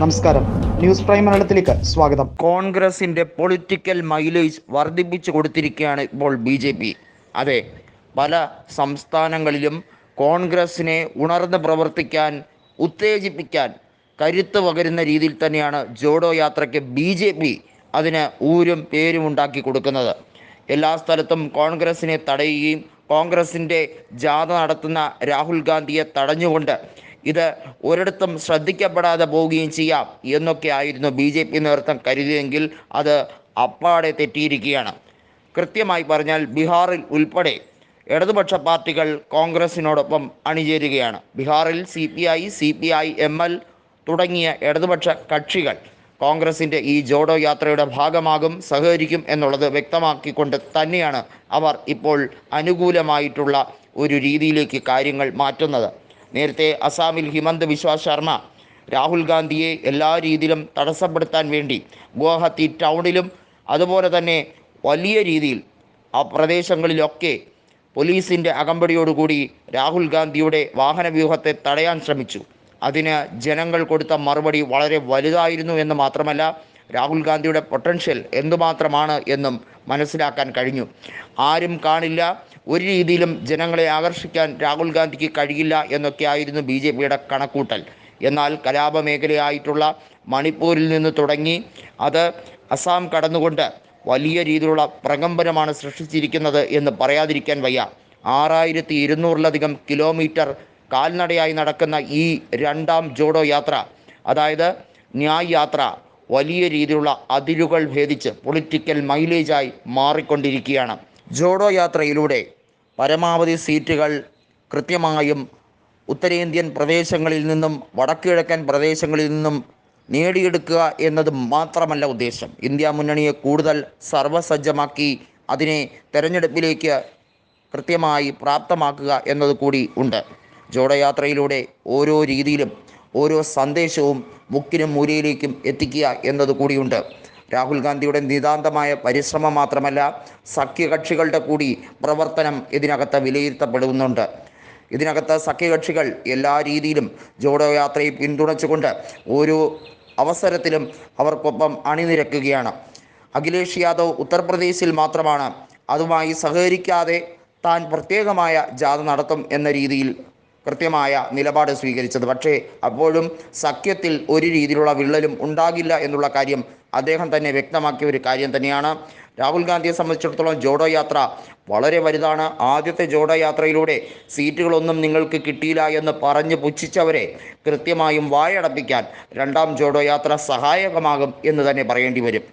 നമസ്കാരം. News prime മലയാളത്തിലേക്ക് സ്വാഗതം. കോൺഗ്രസിന്റെ പൊളിറ്റിക്കൽ മൈലേജ് വർദ്ധിപ്പിച്ചു കൊടുത്തിരിക്കുകയാണ് ഇപ്പോൾ ബി ജെ പി. അതെ പല സംസ്ഥാനങ്ങളിലും കോൺഗ്രസിനെ ഉണർന്ന് പ്രവർത്തിക്കാൻ ഉത്തേജിപ്പിക്കാൻ കരുത്ത് പകരുന്ന രീതിയിൽ തന്നെയാണ് ജോഡോ യാത്രയ്ക്ക് ബി ജെ പി അതിന് ഊരും പേരും ഉണ്ടാക്കി കൊടുക്കുന്നത്. എല്ലാ സ്ഥലത്തും കോൺഗ്രസിനെ തടയുകയും കോൺഗ്രസിന്റെ ജാഥ നടത്തുന്ന രാഹുൽ ഗാന്ധിയെ തടഞ്ഞുകൊണ്ട് ഇത് ഒരിടത്തും ശ്രദ്ധിക്കപ്പെടാതെ പോവുകയും ചെയ്യാം എന്നൊക്കെ ആയിരുന്നു ബി ജെ പി നേതൃത്വം കരുതിയെങ്കിൽ അത് അപ്പാടെ തെറ്റിയിരിക്കുകയാണ്. കൃത്യമായി പറഞ്ഞാൽ ബീഹാറിൽ ഉൾപ്പെടെ ഇടതുപക്ഷ പാർട്ടികൾ കോൺഗ്രസിനോടൊപ്പം അണിചേരുകയാണ്. ബീഹാറിൽ C P I C P I M L തുടങ്ങിയ ഇടതുപക്ഷ കക്ഷികൾ കോൺഗ്രസിന്റെ ഈ ജോഡോ യാത്രയുടെ ഭാഗമാകും സഹകരിക്കും എന്നുള്ളത് വ്യക്തമാക്കിക്കൊണ്ട് തന്നെയാണ് അവർ ഇപ്പോൾ അനുകൂലമായിട്ടുള്ള ഒരു രീതിയിലേക്ക് കാര്യങ്ങൾ മാറ്റുന്നത്. നേരത്തെ അസാമിൽ ഹിമന്ത് ബിശ്വ ശർമ്മ രാഹുൽ ഗാന്ധിയെ എല്ലാ രീതിയിലും തടസ്സപ്പെടുത്താൻ വേണ്ടി ഗുവാഹത്തി ടൗണിലും അതുപോലെ തന്നെ വലിയ രീതിയിൽ ആ പ്രദേശങ്ങളിലൊക്കെ പോലീസിന്റെ അകമ്പടിയോടുകൂടി രാഹുൽ ഗാന്ധിയുടെ വാഹനവ്യൂഹത്തെ തടയാൻ ശ്രമിച്ചു. അതിന് ജനങ്ങൾ കൊടുത്ത മറുപടി വളരെ വലുതായിരുന്നു എന്ന് മാത്രമല്ല രാഹുൽ ഗാന്ധിയുടെ പൊട്ടൻഷ്യൽ എന്തുമാത്രമാണ് എന്നും മനസ്സിലാക്കാൻ കഴിഞ്ഞു. ആരും കാണില്ല ഒരു രീതിയിലും ജനങ്ങളെ ആകർഷിക്കാൻ രാഹുൽ ഗാന്ധിക്ക് കഴിയില്ല എന്നൊക്കെ ആയിരുന്നു ബി ജെ പിയുടെ കണക്കൂട്ടൽ. എന്നാൽ കലാപ മേഖലയായിട്ടുള്ള മണിപ്പൂരിൽ നിന്ന് തുടങ്ങി അത് അസാം കടന്നുകൊണ്ട് വലിയ രീതിയിലുള്ള പ്രകമ്പനമാണ് സൃഷ്ടിച്ചിരിക്കുന്നത് എന്ന് പറയാതിരിക്കാൻ വയ്യ. ആറായിരത്തി ഇരുന്നൂറിലധികം കിലോമീറ്റർ കാൽനടയായി നടക്കുന്ന ഈ രണ്ടാം ജോഡോ യാത്ര അതായത് ന്യായ് യാത്ര വലിയ രീതിയിലുള്ള അതിരുകൾ ഭേദിച്ച് പൊളിറ്റിക്കൽ മൈലേജായി മാറിക്കൊണ്ടിരിക്കുകയാണ്. ജോഡോ യാത്രയിലൂടെ പരമാവധി സീറ്റുകൾ കൃത്യമായും ഉത്തരേന്ത്യൻ പ്രദേശങ്ങളിൽ നിന്നും വടക്കുകിഴക്കൻ പ്രദേശങ്ങളിൽ നിന്നും നേടിയെടുക്കുക എന്നത് മാത്രമല്ല ഉദ്ദേശം. ഇന്ത്യ മുന്നണിയെ കൂടുതൽ സർവസജ്ജമാക്കി അതിനെ തെരഞ്ഞെടുപ്പിലേക്ക് കൃത്യമായി പ്രാപ്തമാക്കുക എന്നത് കൂടി ഉണ്ട്. ജോഡയാത്രയിലൂടെ ഓരോ രീതിയിലും ഓരോ സന്ദേശവും മുക്കിനും മൂലയിലേക്കും എത്തിക്കുക എന്നത് കൂടിയുണ്ട്. രാഹുൽ ഗാന്ധിയുടെ നിതാന്തമായ പരിശ്രമം മാത്രമല്ല സഖ്യകക്ഷികളുടെ കൂടി പ്രവർത്തനം ഇതിനകത്ത് വിലയിരുത്തപ്പെടുന്നുണ്ട്. ഇതിനകത്ത് സഖ്യകക്ഷികൾ എല്ലാ രീതിയിലും ജോഡോ യാത്രയെ പിന്തുണച്ചുകൊണ്ട് ഓരോ അവസരത്തിലും അവർക്കൊപ്പം അണിനിരക്കുകയാണ്. അഖിലേഷ് യാദവ് ഉത്തർപ്രദേശിൽ മാത്രമാണ് അതുമായി സഹകരിക്കാതെ താൻ പ്രത്യേകമായ ജാഥ നടത്തും എന്ന രീതിയിൽ കൃത്യമായ നിലപാട് സ്വീകരിച്ചത്. പക്ഷേ അപ്പോഴും സഖ്യത്തിൽ ഒരു രീതിയിലുള്ള വിള്ളലും ഉണ്ടാകില്ല എന്നുള്ള കാര്യം അദ്ദേഹം തന്നെ വ്യക്തമാക്കിയ ഒരു കാര്യം തന്നെയാണ്. രാഹുൽ ഗാന്ധിയെ സംബന്ധിച്ചിടത്തോളം ജോഡോ യാത്ര വളരെ വലുതാണ്. ആദ്യത്തെ ജോഡോ യാത്രയിലൂടെ സീറ്റുകളൊന്നും നിങ്ങൾക്ക് കിട്ടിയില്ല എന്ന് പറഞ്ഞ് പുച്ഛിച്ചവരെ കൃത്യമായും വായടപ്പിക്കാൻ രണ്ടാം ജോഡോ യാത്ര സഹായകമാകും എന്ന് തന്നെ പറയേണ്ടി വരും.